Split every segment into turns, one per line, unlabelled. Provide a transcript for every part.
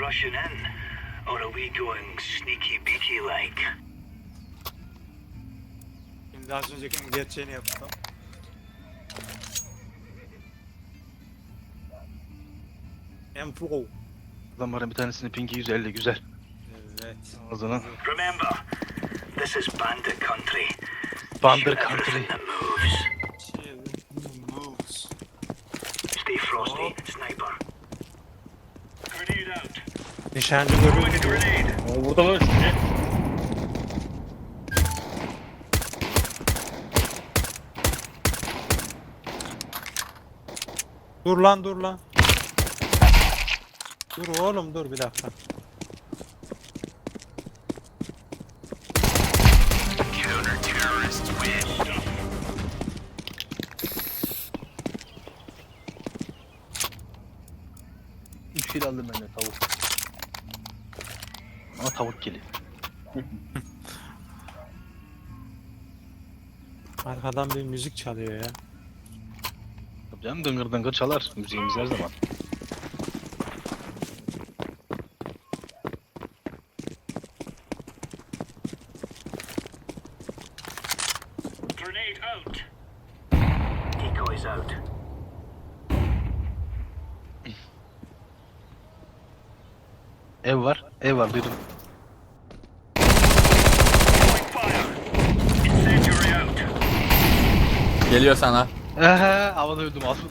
rushing in, or are we going sneaky beaky like?
Şimdi az öncekinin gerçeğini yapalım. M4.
Adamların bir tanesinin pinki 150 güzel.
Evet.
Ağzına.
Remember, this is bandit country. Shoot
Country.
Nişancı.
Grenade.
Aa, Burada var üstüne.
Dur lan dur lan. Dur oğlum dur bir dakika.
Üç kilo aldım ben de tavuk. Ama tavuk kili.
Arkadan bir müzik çalıyor ya.
Tabii canım dıngır dıngır çalar müziğimiz her zaman.
Grenade out. Decoys out.
Ev var. Ev var duydum.
Throwing fire. Incendiary out.
Geliyor sana.
Ehe havada öldüm asıl.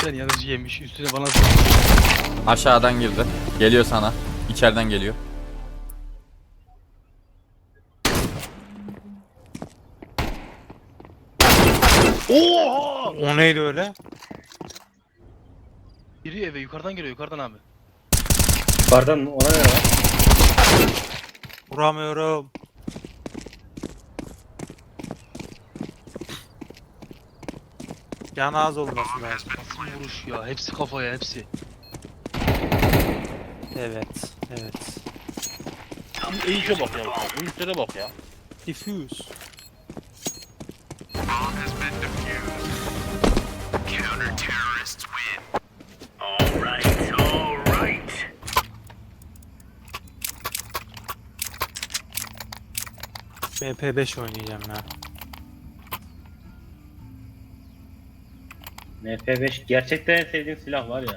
Sen yanıcı yemiş üstüne bana
Aşağıdan girdi. Geliyor sana. İçeriden geliyor.
Oha!
O neydi öyle?
Giriyor eve yukarıdan geliyor yukarıdan abi.
Yukarıdan ona ne var?
Vuramıyorum. Canı az olması lazım.
Nasıl vuruş ya hepsi kafaya hepsi.
Evet, evet.
Bu eğişe bak ya. Bu işlere bak ya.
Diffuse.
Counter-terrorists win. All right, all right.
MP5 oynayacağım ya.
MP5 gerçekten en sevdiğim silah var ya.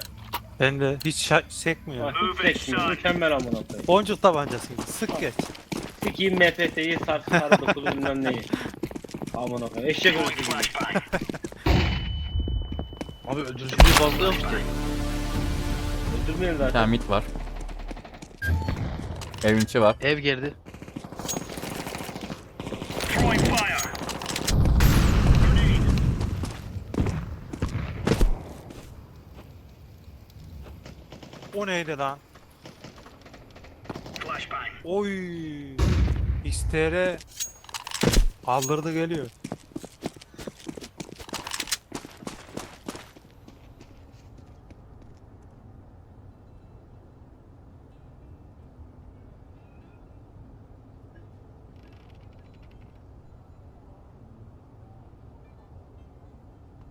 Ben de hiç şa- sekmiyor.
Bak hiç sekmiyor. Mükemmel amına koyayım.
Boncuk tabancası gibi. Sık geç.
Sikiyim MPS'yi sarsı sarı dokulu bilmem neyi. Amına koyayım. Eşek
flashbang.
Abi öldürücülüğü fazla ki.
Öldürmeyin
Bir
zaten.
tane mit var. Evin içi var.
Ev girdi.
O neydi lan? Oy. XTR kaldırdı geliyor.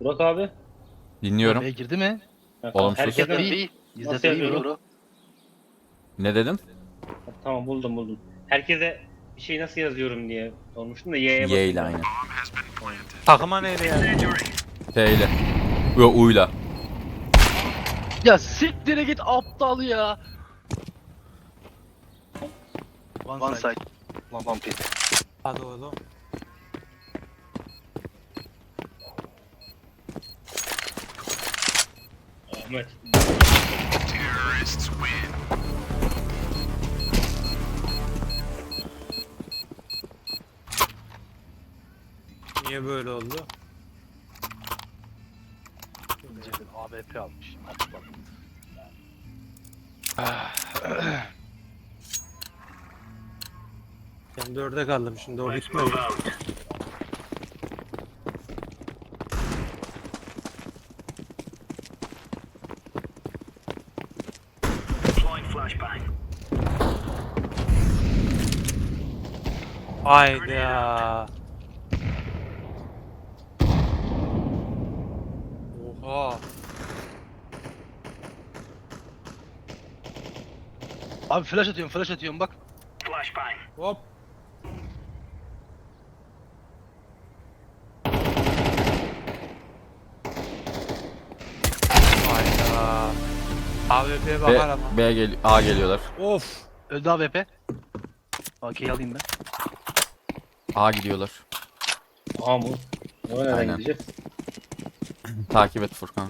Burak abi.
Dinliyorum.
Eve girdi mi?
Oğlum sus.
herkesten-
İzledi.
Nasıl
İzledi iyi
yapıyor?
bro.
Ne dedim?
Tamam buldum buldum. Herkese bir şey nasıl yazıyorum diye sormuştum da Y'ye
Y ile aynı.
Takıma neydi yani?
T ile. Yo U'yla.
Ya siktire git aptal ya. One, One side. One, one pit.
Hadi oğlum.
Ahmet.
Terrorists win.
Niye böyle oldu?
Cebin AWP almış. Aptal.
Ben dörde kaldım şimdi o bitmedi. Hayda. Oha.
Abi flash atıyorum flash atıyorum bak.
Flashbang.
Hop. Hayda. AWP'ye
B,
bakar ama.
B gel A geliyorlar.
Of.
Öldü AWP. AK'yi alayım ben.
A gidiyorlar.
Aa mı? O nereden
Aynen.
gideceğiz?
Takip et Furkan.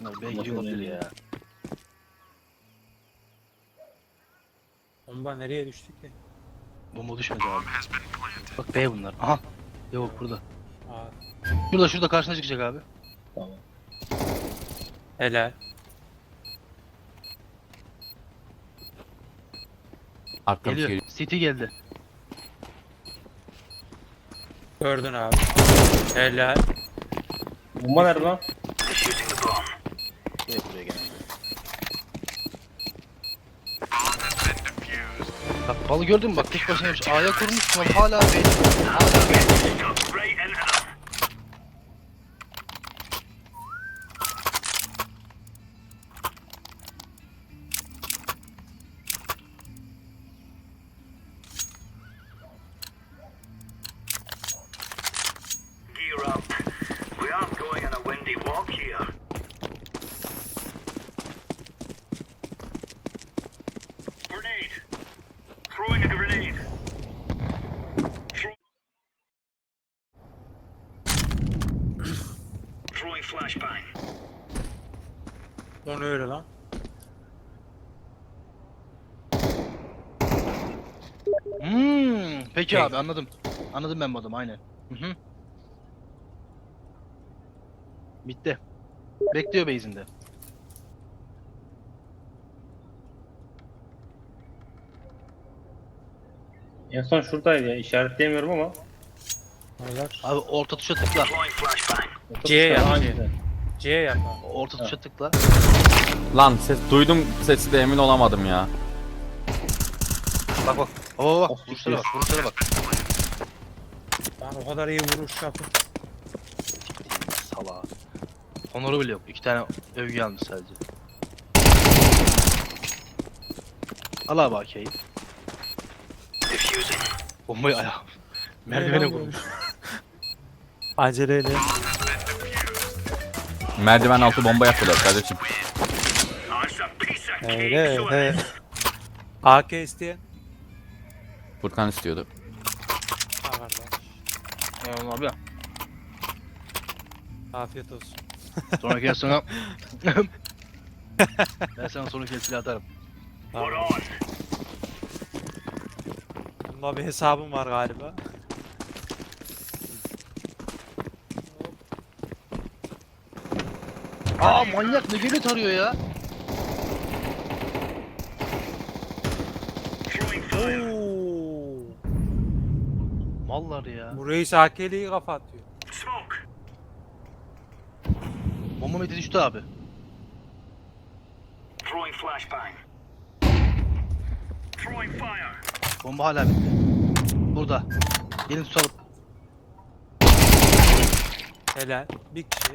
Bunlar B gidiyor olabilir ya.
Bomba nereye düştü ki?
Bomba düşmedi abi. Bak B bunlar. Aha. Yok burada.
Aa,
Şurada şurada karşına çıkacak abi.
Tamam.
helal.
Arkamız
Geliyor.
geliyor.
City geldi.
Gördün abi. Helal.
Bomba nerede lan?
Evet buraya geldi. Bak balı gördün mü bak tek başına yapmış. A'ya kurmuş hala B. Hala B.
O ne öyle lan?
Hmm, peki
Peki.
abi anladım. Anladım ben bu adamı aynen. Hı hı. Bitti. Bekliyor base'inde.
En son şuradaydı ya. İşaretleyemiyorum ama.
Neler?
Abi orta tuşa tıkla.
C yap, C. C yap abi.
Orta tuşa tıkla.
Lan ses duydum sesi de emin olamadım ya.
Bak bak. Oo bak.
Of,
Vuruşlara bak. Vuruşlara bak.
Ben o kadar iyi vuruş yaptım.
Sala. Honoru bile yok. İki tane övgü almış sadece. Al abi AK'yi. Bombayı ayağa. Merdivene vurmuş.
Aceleyle.
Merdiven altı bomba yapıyorlar kardeşim.
Oh, it's a piece of cake.
Öyle öyle. AK isteyen.
Furkan istiyordu.
Ha kardeş.
Tamam abi.
Afiyet olsun.
Sonraki sana... ben sana sonraki silah atarım.
Tamam. Bunda bir hesabım var galiba.
Aa manyak ne gemi tarıyor ya.
Throwing fire.
Oo.
Mallar ya.
Bu reis AK'liyi kafa atıyor.
Smoke.
Bomba meti düştü abi.
Throwing flashbang. Throwing fire.
Bomba hala bitti. Burada. Gelin tutalım.
Helal. Bir kişi.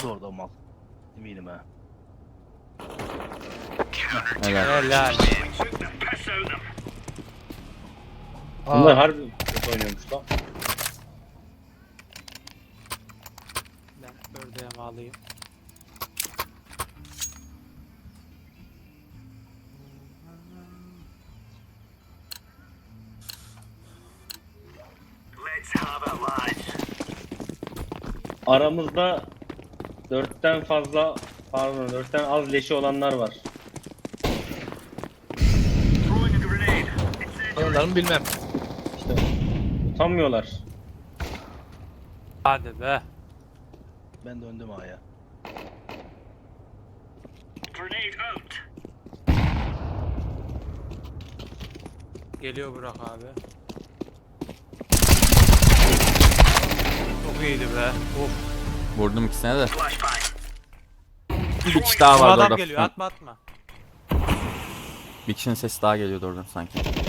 O da orada o mal. Eminim ha.
Helal.
Helal.
Them.
Bunlar harbi kötü oynuyormuş lan.
Ben
it, lads.
Aramızda dörtten fazla pardon dörtten az leşi olanlar var.
Mı bilmem.
Utanmıyorlar.
Hadi be.
Ben döndüm A'ya.
Grenade out.
Geliyor Burak abi. Çok iyiydi be. Of.
Vurdum ikisine de. Bir kişi daha
Bu
vardı
adam
orada.
geliyor. Atma atma.
Bir kişinin sesi daha geliyordu oradan sanki.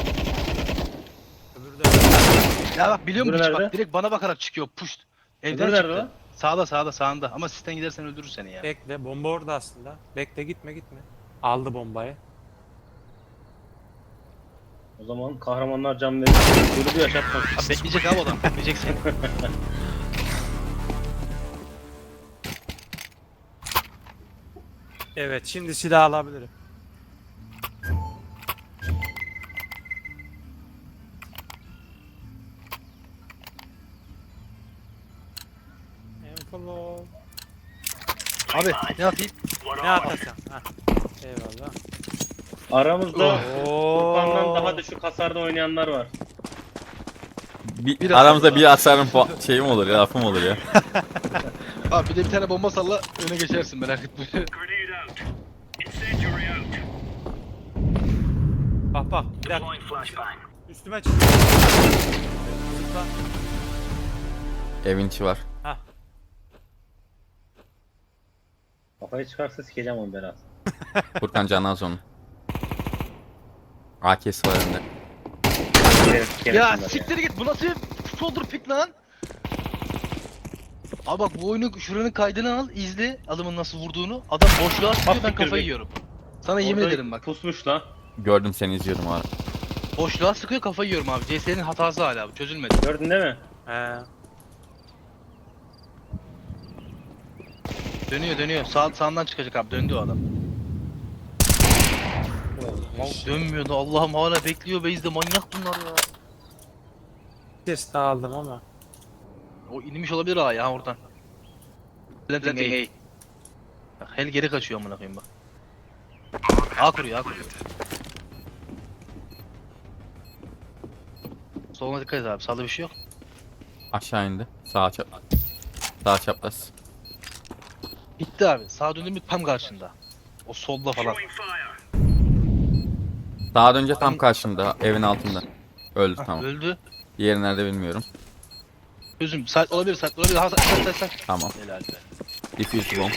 Ya bak biliyor musun hiç bak
nerede?
direkt bana bakarak çıkıyor push. Evden
Öbürü nerede
çıktı.
lan?
Sağda sağda sağında ama sistem gidersen öldürür seni ya.
bekle. Bomba orada aslında. Bekle gitme gitme. Aldı bombayı.
O zaman kahramanlar can verir. Grubu yaşatmak.
Abi bekleyecek abi adam. Bekleyecek seni.
Evet şimdi silah alabilirim.
Abi ne yapayım?
What
Ne atarsan. Ha. Eyvallah.
Aramızda. Furkan'dan daha düşük hasarda oynayanlar var.
Bir,
Biraz
aramızda bir asarın pu- şeyi mi olur ya lafım olur ya.
Abi bir de bir tane bomba salla öne geçersin merak etme.
Grenade out. Incendiary out.
Bak bak. Bir dakika.
Deploying flashbang.
Üstüme çık. Zıpla.
Evin içi var.
Kafayı çıkarsa sikeceğim onu biraz.
Furkan canaz onu. AK'si var
sikerim
ya siktir git bu nasıl bir shoulder pick lan? Abi bak bu oyunu şuranın kaydını al izle adamın nasıl vurduğunu. Adam boşluğa sıkıyor ben
siktir
kafayı yiyorum. Sana yemin
Orada
ederim bak.
Pusmuş lan.
Gördüm seni izliyordum abi.
Boşluğa sıkıyor kafayı yiyorum abi. CS'nin hatası hala bu çözülmedi.
Gördün değil mi?
He.
Dönüyor dönüyor. Sağ, sağından çıkacak abi döndü o adam. Mal dönmüyordu Allah'ım hala bekliyor base'de manyak bunlar ya.
Ses aldım ama.
O inmiş olabilir ha ya oradan. Planting A. Bak hel geri kaçıyor amına koyayım bak. A kuruyor A kuruyor. Soluna dikkat et abi sağda bir şey yok.
Aşağı indi. Sağ çap. Sağ çapraz.
Bitti abi sağ döndüm tam karşında. O solda falan.
Sağa dönünce tam karşımda. Evin altında. Öldü
Hah,
tamam.
Öldü.
Diğeri nerede bilmiyorum.
Gözüm side olabilir side olabilir. Ha side side side.
Tamam.
Helal be.
Diffuse bomb.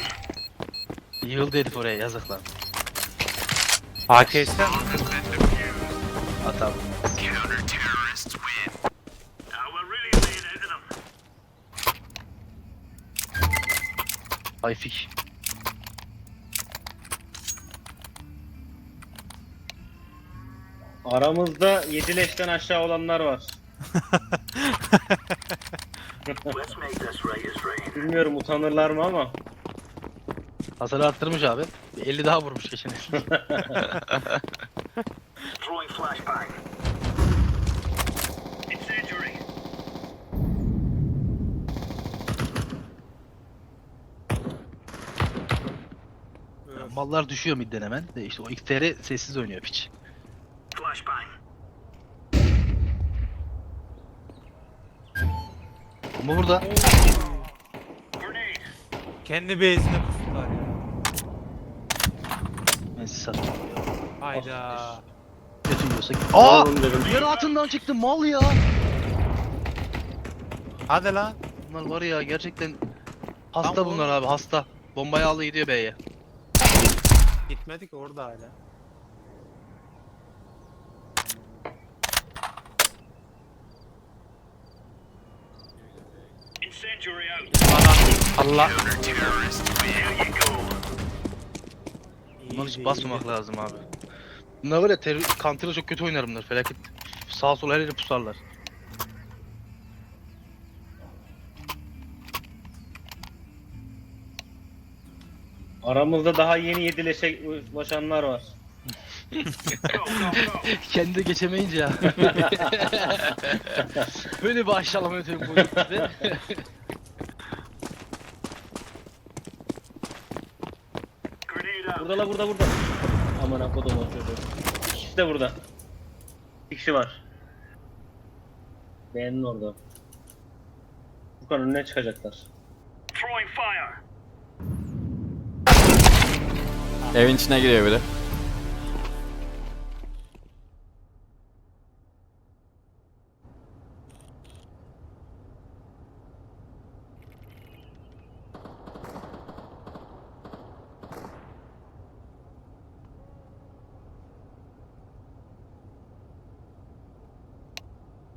Yığıldı herif oraya yazık lan.
AK'si
At abi. Ayfik.
Aramızda 7 leşten aşağı olanlar var. Bilmiyorum utanırlar mı ama.
Hasarı arttırmış abi. Bir 50 daha vurmuş geçen el.
Throwing flashbang. Incendiary.
Mallar düşüyor midden hemen. De işte o XTR sessiz oynuyor piç.
Flashbang.
Ama burada
kendi base'ine pusular ya.
ben sizi satıyorum.
Hayda.
Kötü yiyorsa Aa!
Oğlum dedim.
Yer altından çıktı mal ya.
Hadi lan.
Bunlar var ya gerçekten hasta bunlar abi hasta. Bombayı aldı gidiyor B'ye.
Gitmedik orada hala. Allah.
Bunları hiç basmamak lazım abi. Bunlar terör, counter'da çok kötü oynar bunlar felaket. Sağ sol her yere pusarlar.
Aramızda daha yeni 7 leşe ulaşanlar var.
Kendi de geçemeyince ya. Böyle bir aşağılama yöntemi koyduk bize.
Burada la burada burada. Aman akodum o çocuğu. İkisi de burada. Bir kişi var. Beğenin orada. Furkan önüne çıkacaklar.
Throwing fire.
Evin içine giriyor biri.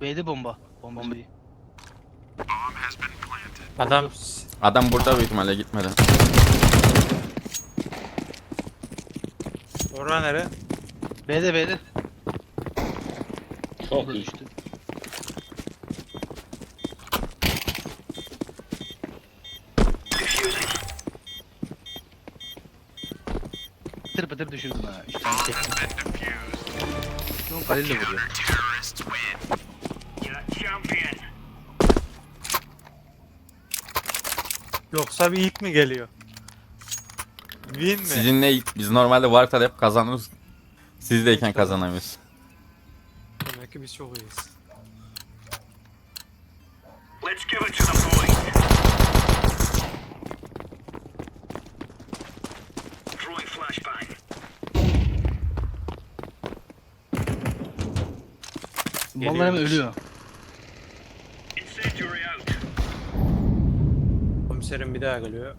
B'de bomba. Bombayı.
Adam
Adam burada büyük ihtimalle gitmedi.
Oraya nere?
B'de B'de.
Çok iyi.
düştü. Pıtır pıtır düşürdüm ha. Üç tane çektim. Şu an Halil'le vuruyor.
Yoksa bir ilk mi geliyor? Win mi?
Sizinle ilk- biz normalde Vartal hep kazanırız. Sizdeyken kazanamıyoruz.
Demek ki biz çok iyiyiz.
Let's give it to the point. Throwing flashbang.
Mallar hemen ölüyor.
Incendiary out.
Komiserim bir daha geliyor.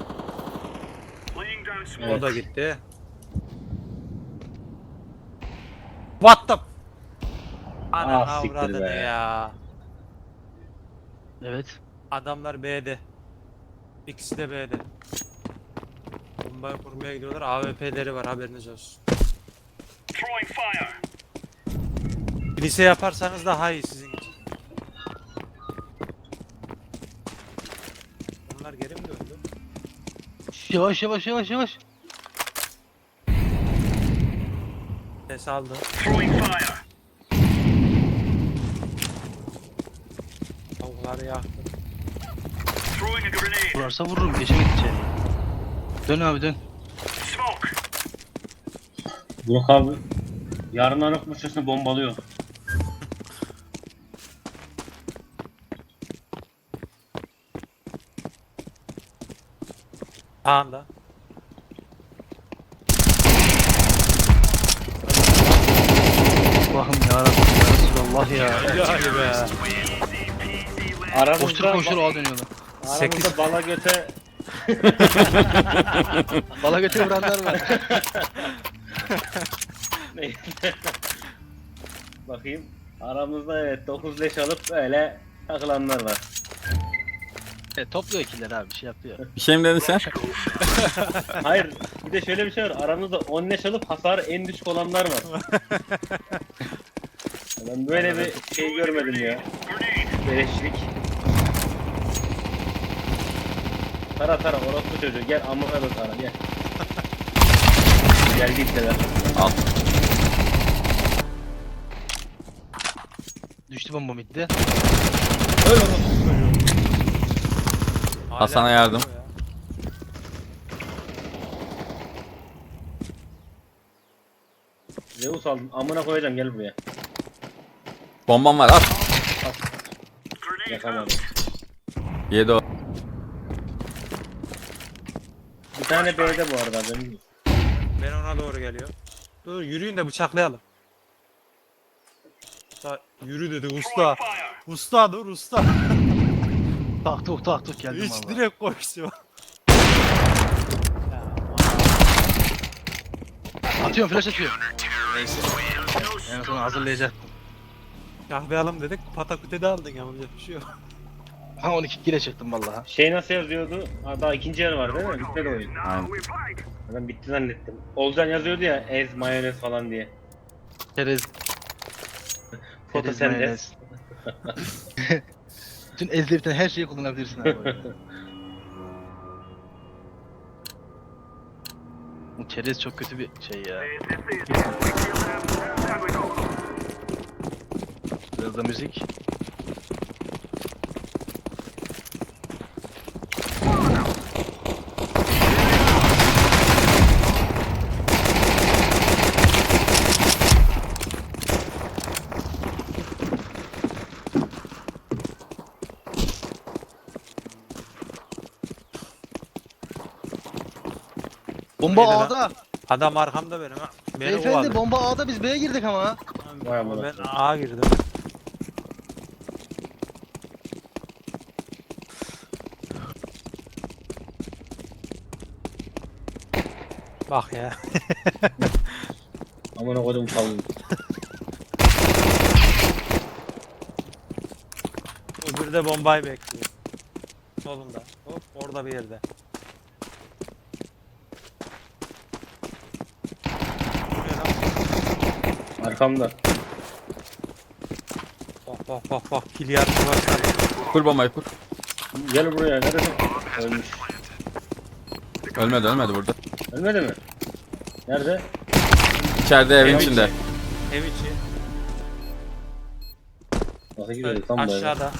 Laying down smoke.
Evet.
O da gitti. What the? Ana
Ah, siktir
avradını
be.
ya.
Evet.
Adamlar B'de. İkisi de B'de. Bombayı kurmaya gidiyorlar. AWP'leri var haberiniz olsun.
Throwing fire.
Lise yaparsanız daha iyi sizin için. Bunlar geri mi?
Yavaş yavaş yavaş yavaş.
Ses aldı. Tavukları yaktı.
Throwing a grenade.
Vurarsa vururum. Geçemek içeri. Dön abi dön.
Smoke.
Burak abi yarın arıkmışçasına bombalıyor.
Sağında.
Allah'ım yarabbim ya Resulallah ya.
Yani be.
Aramızda,
Koştur koştur ağa dönüyorlar.
aramızda
Sekiz-
bala göte
Bala götür vuranlar var.
Bakayım. Aramızda evet 9 leş alıp öyle takılanlar var.
E, topluyor killer abi bir şey yapıyor.
Bir şey mi dedin sen?
Hayır bir de şöyle bir şey var. Aramızda 10 leş alıp hasarı en düşük olanlar var. ben böyle bir şey görmedim ya. Beleşlik. Tara tara orospu çocuğu gel amına da tara gel. Geldi itteler.
Al.
Düştü bomba midde.
Hala
Hasan'a yardım.
Zeus aldım amına koyacağım gel buraya.
Bombam var at.
Yakamadım.
Yedi o.
Bir tane B'de bu arada benim.
Ben ona doğru geliyor. Dur yürüyün de bıçaklayalım. Usta yürü dedi usta. Usta dur usta.
Taktuk taktuk geldim
Hiç
valla.
direkt koştu.
Atıyorum flash atıyorum.
Neyse.
En son hazırlayacaktım.
Kahvealım dedik pataküte de aldın yapacak bir şey yok.
Ha 12 kile çıktım valla.
Şey nasıl yazıyordu? Ha, daha ikinci yer var değil mi? Bitmedi oyun.
Aynen.
Ben bitti zannettim. Olcan yazıyordu ya ez mayonez falan diye.
Çerez.
Fotosentez.
Bütün biten her şeyi kullanabilirsin abi. Bu çerez çok kötü bir şey ya. Biraz da müzik. Bomba
Neydi lan?
A'da.
Adam arkamda benim ha. Beni
Beyefendi bomba A'da biz B'ye girdik ama.
Vay
Ama
amına
ben
koyayım.
A girdim. Bak ya.
Amına koydum tavuğu.
Bir de bombayı bekliyor. Solunda. Hop orada bir yerde. Bu ne lan?
Arkamda.
Bak bak bak bak kill yarışı başladı.
Kur bombayı kur.
Gel buraya. Nerede? Ölmüş.
Ölmedi ölmedi burada.
Ölmedi mi? Nerede?
İçeride evin
Ev
içinde.
Ev içi.
Nasıl gidiyoruz lan böyle?
Aşağıda.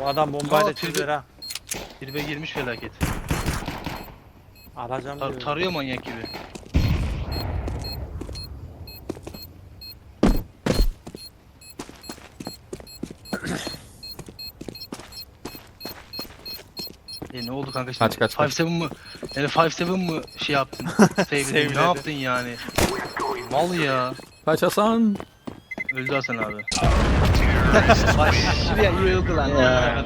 Bu adam bombayla
Aa,
çözüyor ha.
Tribe girmiş felaket.
Alacağım
Tar
diyor.
tarıyor manyak gibi. Kanka şimdi?
Kaç, kaç, kaç.
5-7 mı? Yani 5-7 mı şey yaptın? Save'ledin.
Save'ledi.
ne yaptın yani? Mal ya.
Kaç Hasan.
Öldü Hasan abi. Bak şuraya iyi öldü lan.
Ya.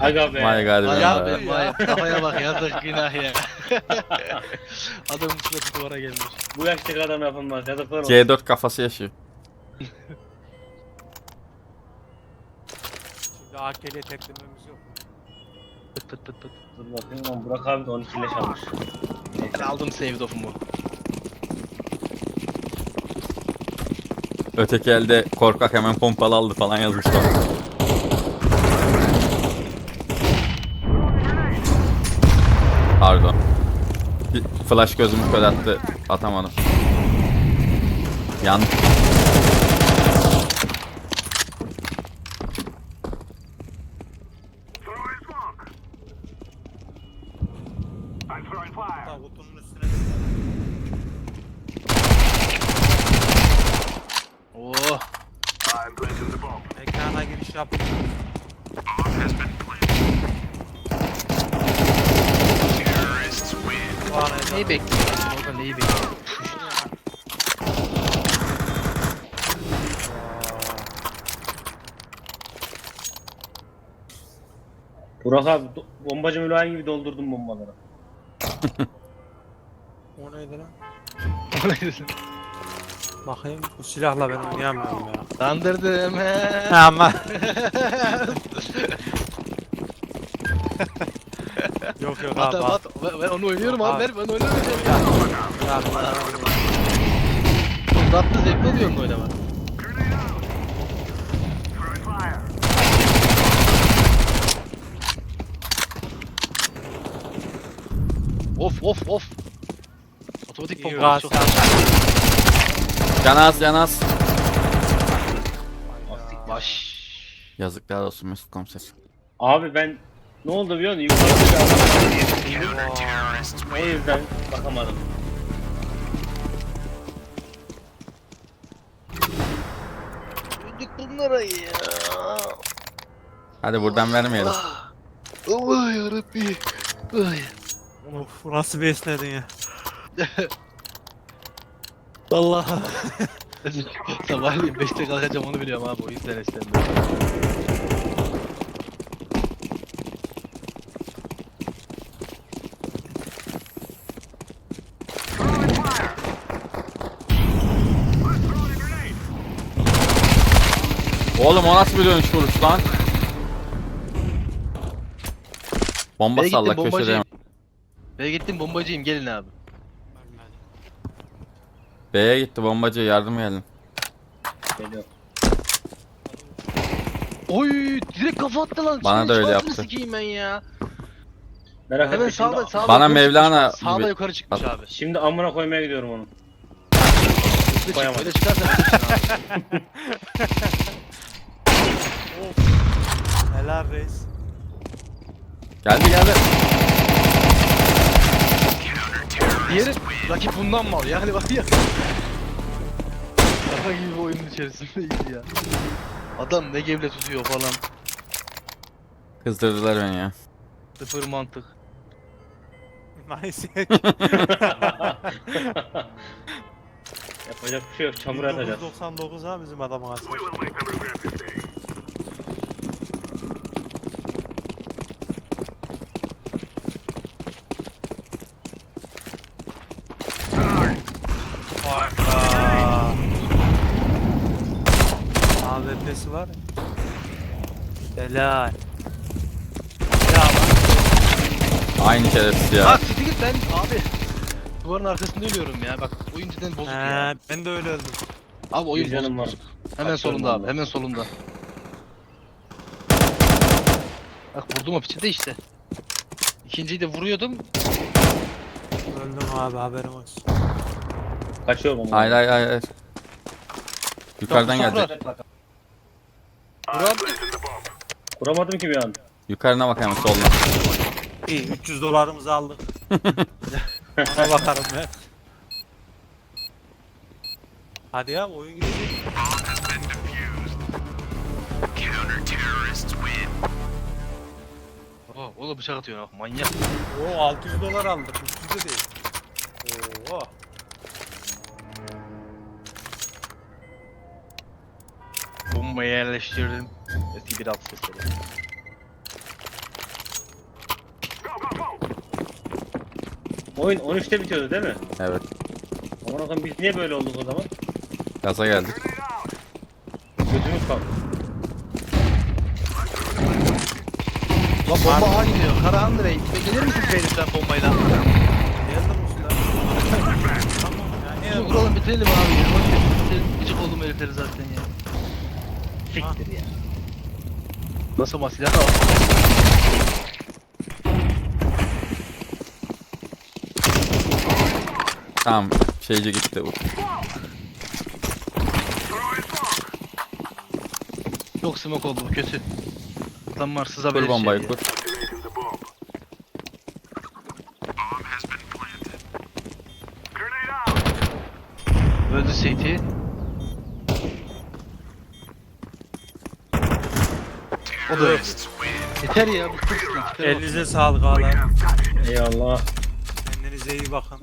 Aga be.
Vay galiba.
Vay
Ya be.
vay. Kafaya bak yazık günah ya. Adamın suratı duvara gelmiş.
Bu yaştaki adam yapılmaz. Yazıklar olsun.
C4 kafası yaşıyor.
Şimdi AK'liye teklememiz yok.
Pıt pıt pıt pıt.
Dur bakayım lan Burak abi de 12 leş almış.
Ben aldım save off'umu.
Öteki elde korkak hemen pompalı aldı falan yazmışlar. Pardon. Bir Flash gözümü kör attı. Atamadım. Yan.
I'm throwing fire.
Hatta kutunun üstüne de
Oh.
I'm planting the bomb.
Ekrana giriş yaptım. Bu an ezan.
Neyi bekliyorsun? Orada neyi bekliyorsun?
Burak abi do- bombacı mülayim gibi doldurdum bombaları.
O neydi lan? Bakayım bu silahla ben oynayamıyorum ya.
Kandırdım he.
Ama. yok yok
At
abi.
at. Ben, ben onu oynuyorum abi.
Abi.
Ver ben oynuyorum.
Ya,
Tatlı zevkli oluyor.
Throwing fire.
Of of of. Otomatik pompa
gaz.
çok
Yanaz yanaz.
baş.
Yazıklar olsun Mesut komiser.
Abi ben ne oldu biliyor musun? Yukarıda bir adam O yüzden bakamadım.
Öldük bunlara ya.
Hadi buradan vermeyelim.
Allah yarabbi. Ay.
Of nasıl bir esnedin ya. Allah.
Sabahleyin 5'te kalkacağım onu biliyorum abi o yüzden esnemdim.
Oğlum o nasıl bir dönüş vuruş lan? Bomba
B'ye
salla
gittim
köşede.
bombacıyım. B'ye gittim bombacıyım gelin abi.
B'ye gitti bombacı yardım gelin.
Geliyor.
Oy direkt kafa attı lan.
Bana da öyle yaptı.
sikeyim ben ya.
Merak
Hemen
etme şimdi,
sağda sağda
Bana
yukarı
Mevlana
çıkmış. Sağda
gibi-
yukarı çıkmış
At.
abi.
şimdi amına koymaya gidiyorum onu.
Hızlı çık,
Koyamadım.
Çıkarsan abi.
Helal reis.
Geldi geldi.
Diğeri rakip bundan mal yani var ya. Şaka gibi bir oyunun içerisindeyiz ya. Adam ne gemle tutuyor falan.
Kızdırdılar beni ya.
Sıfır mantık.
Nice.
Yapacak bir şey yok. Çamur atacağız.
1999 ha bizim adamın aslında.
We will make them regret this day.
AWP'si var ya. Helal. Ya lan.
Aynı şerefsiz
Ya
ya.
siktir git ben abi. Duvarın arkasında ölüyorum ya. Bak oyun cidden bozuk ya.
He, ben de öyle öldüm.
Abi oyun
Bir canım
bozuk.
var.
Hemen
Bak,
solunda abi.
var.
Hemen solunda. Bak vurdum o piçi de işte. İkinciyi de vuruyordum.
Öldüm abi haberim olsun.
Kaçıyor mu?
Hayır hayır hayır. hayır. Yukarıdan
Yok, bu
geldi.
Burak.
Kuramadım ki bir an.
Yukarına bak hemen soldan.
İyi 300 dolarımızı aldık. Ona bakarım ben. Hadi ya oyun gidecek.
Oo, o da bıçak atıyor ha. Manyak.
Oo 600 dolar aldık. 300 de değil. Oo.
Bombayı yerleştirdim. Eski bir alt sesleri.
Go, go, go!
Oyun 13'te bitiyordu değil mi?
Evet.
Aman Allah'ım biz niye böyle olduk o zaman?
Gaza geldik.
Gözümüz kalktı.
Lan bomba A gidiyor. Karahan Bey. Gelir misin Bey'le sen bombayla?
Geldim usta. tamam ya. Niye
Şunu vuralım bitirelim abi ya. Boş ver. Bitirelim. Gıcık oldum herifleri zaten ya.
Siktir ya.
Nasıl ama silah da var.
Tamam. Şeyci gitti bu.
Çok smoke oldu bu kötü. Adam var sızabilir
Kur bombayı
şey
kur.
Activating the bomb. Bomb has been planted. Grenade out!
Öldü Seyit'i. O da. Yeter ya bıktık.
Elinize sağlık ağalar.
Eyvallah.
Kendinize iyi bakın.